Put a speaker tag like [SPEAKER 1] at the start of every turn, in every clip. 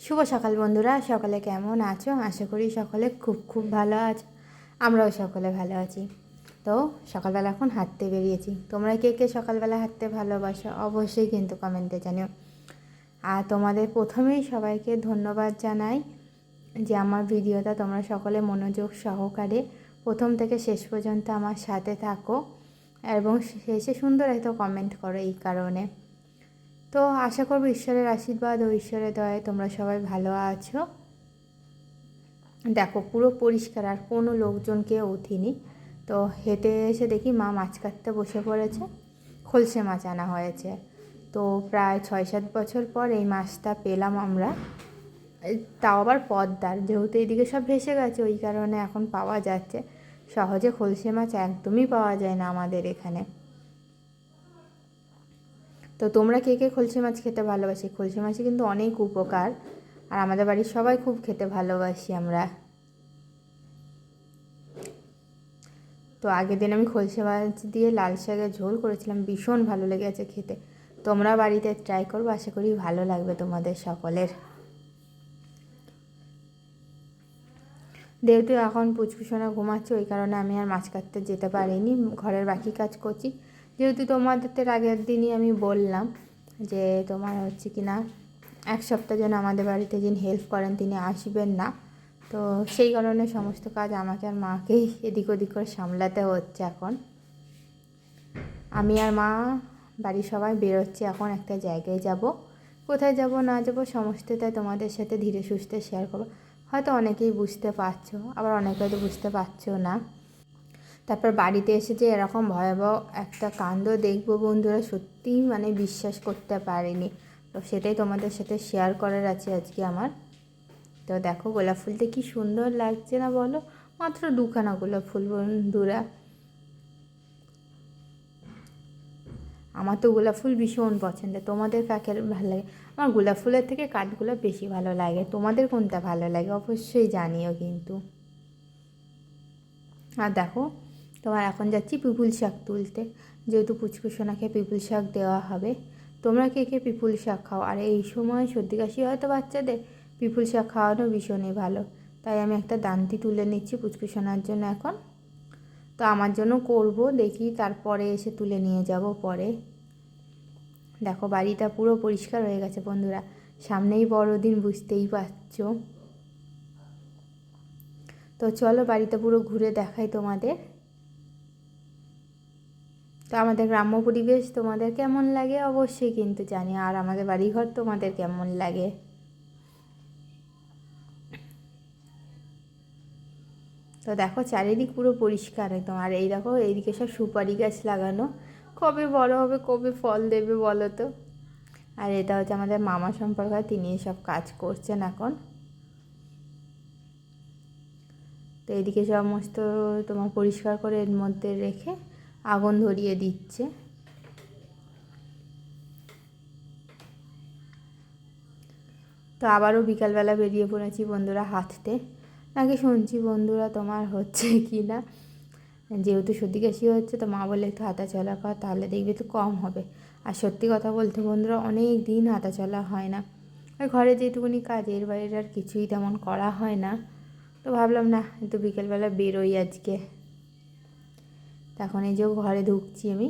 [SPEAKER 1] শুভ সকাল বন্ধুরা, সকালে কেমন আছো? আশা করি সকলে খুব খুব ভালো আছো। আমরাও সকলে ভালো আছি। তো সকালবেলা এখন হাঁটতে বেরিয়েছি। তোমরা কে কে সকালবেলা হাঁটতে ভালোবাসো অবশ্যই কিন্তু কমেন্টে জানিও। আর তোমাদের প্রথমেই সবাইকে ধন্যবাদ জানাই যে আমার ভিডিওটা তোমরা সকলে মনোযোগ সহকারে প্রথম থেকে শেষ পর্যন্ত আমার সাথে থাকো এবং শেষে সুন্দর একটা কমেন্ট করো এই কারণে। তো আশা করব ঈশ্বরের আশীর্বাদ ও ঈশ্বরের দয়ায় তোমরা সবাই ভালো আছো। দেখো, পুরো পরিষ্কার, আর কোনো লোকজনকে উঠিনি তো হেঁটে এসে দেখি মা মাছ কাটতে বসে পড়েছে। খলসে মাছ আনা হয়েছে। তো প্রায় ছয় সাত বছর পর এই মাছটা পেলাম আমরা। তাও আবার পদ্মার, যেহেতু এইদিকে সব ভেসে গেছে, ওই কারণে এখন পাওয়া যাচ্ছে। সহজে খলসে মাছ একদমই পাওয়া যায় না আমাদের এখানে। তো তোমরা কে কে খলসি মাছ খেতে ভালোবাসি? খলসি মাছে কিন্তু অনেক উপকার। আর আমাদের বাড়ির সবাই খুব খেতে ভালোবাসি আমরা। তো আগের দিন আমি খলসে মাছ দিয়ে লাল শাকের ঝোল করেছিলাম, ভীষণ ভালো লেগেছে খেতে। তোমরা বাড়িতে ট্রাই করব, আশা করি ভালো লাগবে তোমাদের সকলের। যেহেতু এখন পুচকুসোনা ঘুমাচ্ছে, ওই কারণে আমি আর মাছ কাটতে যেতে পারিনি। ঘরের বাকি কাজ করছি। যেহেতু তোমাদের আগের দিনই আমি বললাম যে তোমার হচ্ছে কি না, এক সপ্তাহ যেন আমাদের বাড়িতে যিনি হেল্প করেন তিনি আসবেন না। তো সেই কারণে সমস্ত কাজ আমাকে আর মাকেই এদিক ওদিক করে সামলাতে হচ্ছে এখন। আমি আর মা, বাড়ির সবাই বেরোচ্ছি এখন একটা জায়গায় যাব। কোথায় যাব না যাব সমস্তটাই তোমাদের সাথে ধীরে সুস্থে শেয়ার করব। হয়তো অনেকেই বুঝতে পারছ, আবার অনেকে হয়তো বুঝতে পারছ না। তারপর বাড়িতে এসে যে এরকম ভয়াবহ একটা কাণ্ড দেখব বন্ধুরা, সত্যিই মানে বিশ্বাস করতে পারিনি। তো সেটাই তোমাদের সাথে শেয়ার করার আছে আজকে আমার। তো দেখো গোলাপ ফুলটা কি সুন্দর লাগছে না বলো? মাত্র দুখানা গোলাপ ফুল বন্ধুরা। আমার তো গোলাপ ফুল ভীষণ পছন্দ তোমাদের কাকে ভালো লাগে? আমার গোলাপ ফুলের থেকে কাঠগোলাপ বেশি ভালো লাগে। তোমাদের কোনটা ভালো লাগে? অবশ্যই জানিও কিন্তু। আর দেখো তোমার এখন যাচ্ছি পিপুল শাক তুলতে। যেহেতু পুচকুসোনাকে পিপুল শাক দেওয়া হবে। তোমরা কে কে পিপুল শাক খাও? আর এই সময় সর্দি কাশি হয়তো বাচ্চাদের, পিপুল শাক খাওয়ানো ভীষণই ভালো। তাই আমি একটা দান্তি তুলে নিচ্ছি পুচকুসোনার জন্য এখন। তো আমার জন্য করব, দেখি তারপরে এসে তুলে নিয়ে যাব পরে। দেখো, বাড়িটা পুরো পরিষ্কার হয়ে গেছে বন্ধুরা। সামনেই বড়দিন, বুঝতেই পারছ। তো চলো বাড়িতে পুরো ঘুরে দেখাই তোমাদের। তো আমাদের গ্রাম্য পরিবেশ তোমাদের কেমন লাগে? অবশ্যই কিন্তু জানি। আর আমাদের বাড়িঘর তোমাদের কেমন লাগে? তো দেখো, চারিদিক পুরো পরিষ্কার একদম। আর এই দেখো, এইদিকে সব সুপারি গাছ লাগানো। কবে বড় হবে, কবে ফল দেবে বলো তো? আর এটা হচ্ছে আমাদের মামা সম্পর্কে, তিনি সব কাজ করছেন এখন। তো এদিকে সমস্ত তোমার পরিষ্কার করে এর মধ্যে রেখে আগুন ধরিয়ে দিচ্ছে। তো আবারও বিকালবেলা বেরিয়ে পড়েছি বন্ধুরা হাঁটতে। নাকি শুনছি, বন্ধুরা, তোমার হচ্ছে কি না? যেহেতু সর্দি কাশি হচ্ছে, তো মা বলে একটু হাঁটা চলা কর, তাহলে দেখবি একটু কম হবে। আর সত্যি কথা বলতে বন্ধুরা, অনেক দিন হাঁটা চলা হয় না। আর ঘরে যেটুকুনি কাজ, এর বাইরে আর কিছুই তেমন করা হয় না। তো ভাবলাম, না, একটু বিকেলবেলা বেরোই আজকে। তখন এই যে ঘরে ঢুকছি আমি।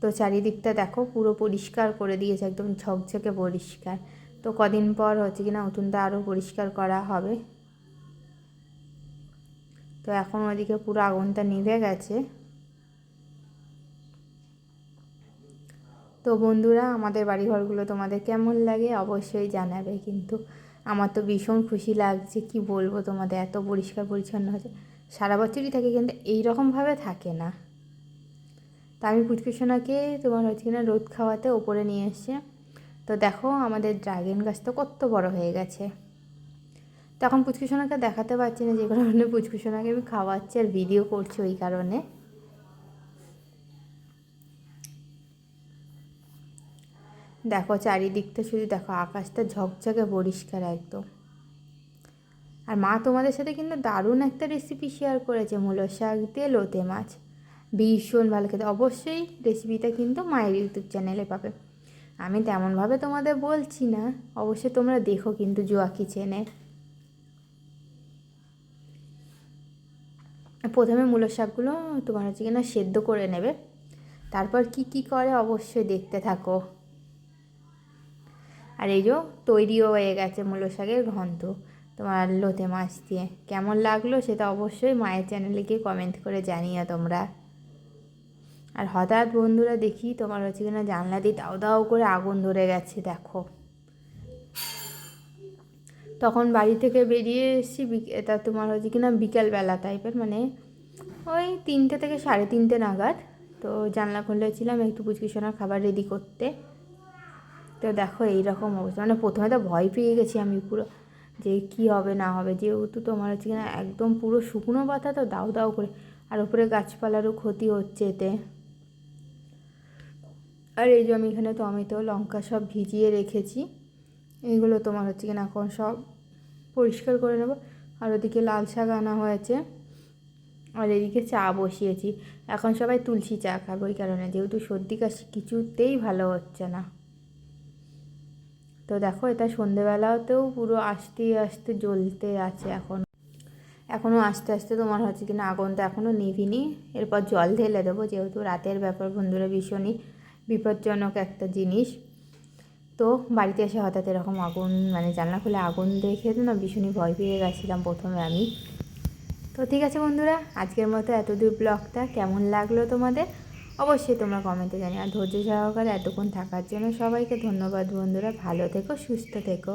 [SPEAKER 1] তো চারিদিকটা দেখো পুরো পরিষ্কার করে দিয়েছে, একদম ঝকঝকে পরিষ্কার। তো কদিন পর হচ্ছে কিনা উঠোনটা আরও পরিষ্কার করা হবে। তো এখন ওদিকে পুরো আগুনটা নিভে গেছে। তো বন্ধুরা, আমাদের বাড়িঘরগুলো তোমাদের কেমন লাগে অবশ্যই জানাবে কিন্তু আমার তো ভীষণ খুশি লাগছে, কি বলব তোমাদের, এত পরিষ্কার পরিচ্ছন্ন হচ্ছে সারা বছরই থাকে কিন্তু এইরকমভাবে থাকে না। তা আমি পুচকুসোনাকে তোমার হচ্ছে কিনা রোদ খাওয়াতে ওপরে নিয়ে এসছে। তো দেখো আমাদের ড্রাগন গাছটা কত বড় হয়ে গেছে। তখন পুচকুসোনাকে দেখাতে পারছি না, যে কারণে পুচকুসোনাকে আমি খাওয়াচ্ছি আর ভিডিও করছি ওই কারণে। দেখো চারিদিকটা শুধু দেখো, আকাশটা ঝকঝকে পরিষ্কার একদম। আর মা তোমাদের সাথে কিন্তু দারুণ একটা রেসিপি শেয়ার করেছে, মূলো শাক দিয়ে লোতে মাছ। ভীষণ ভালো খেতে। অবশ্যই রেসিপিটা কিন্তু মায়ের ইউটিউব চ্যানেলে পাবে। আমি তেমনভাবে তোমাদের বলছি না, অবশ্যই তোমরা দেখো কিন্তু জুয়া কিচেনে প্রথমে মূলো শাকগুলো তোমার হচ্ছে কিনা সেদ্ধ করে নেবে। তারপর কি কি করে অবশ্যই দেখতে থাকো। আর এই যে তৈরিও হয়ে গেছে মূলো শাকের ঘন্ট। তোমার লোতে মাছ দিয়ে। কেমন লাগল সেটা অবশ্যই মায়ের চ্যানেলে গিয়ে কমেন্ট করে জানিও তোমরা। আর হঠাৎ বন্ধুরা দেখি তোমার হচ্ছে কিনা জানলা দিয়ে দাও দাও করে আগুন ধরে গেছে, দেখো। তখন বাড়ি থেকে বেরিয়ে এসেছি এটা তোমার হচ্ছে কিনা বিকেলবেলা টাইপের মানে ওই তিনটে থেকে সাড়ে তিনটে নাগাদ। তো জানলা খুলেছিলাম, একটু পুচকিশোনার খাবার রেডি করতে। তো দেখো এইরকম অবস্থা। মানে প্রথমে তো ভয় পেয়ে গেছি আমি পুরো, যে কি হবে না হবে। যেহেতু তোমার হচ্ছে কিনা একদম পুরো শুকনো পাতা তো দাও দাও করে, আর উপরে গাছপালারও ক্ষতি হচ্ছে এতে। আর এই যে আমি এখানে টমেটো, লঙ্কা সব ভিজিয়ে রেখেছি। এইগুলো তোমার হচ্ছে কিনা এখন সব পরিষ্কার করে নেব। আর ওদিকে লাল শাক আনা হয়েছে। আর এদিকে চা বসিয়েছি। এখন সবাই তুলসী চা খাবে ওই কারণে। যেহেতু সর্দি কাশি কিছুতেই ভালো হচ্ছে না। তো দেখো, এটা সন্ধেবেলাতেও পুরো আস্তে আস্তে জ্বলতে আছে এখন। এখনও আস্তে আস্তে তোমার হচ্ছে কিনা আগুনটা এখনও নিভিনি। এরপর জল ঢেলে দেবো, যেহেতু রাতের ব্যাপার, বন্ধুরা ভীষণই বিপজ্জনক একটা জিনিস। তো বাড়িতে এসে হঠাৎ এরকম আগুন মানে জানলা খুলে আগুন দেখে না ভীষণই ভয় পেয়ে গেছিলাম প্রথমে আমি। তো ঠিক আছে বন্ধুরা, আজকের মতো এতদূর ব্লগটা। কেমন লাগল তোমাদের? অবশ্যই তোমরা কমেন্টে জানি আর ধৈর্য সহকারে এতক্ষণ থাকার জন্য সবাইকে ধন্যবাদ বন্ধুরা। ভালো থেকো, সুস্থ থেকো।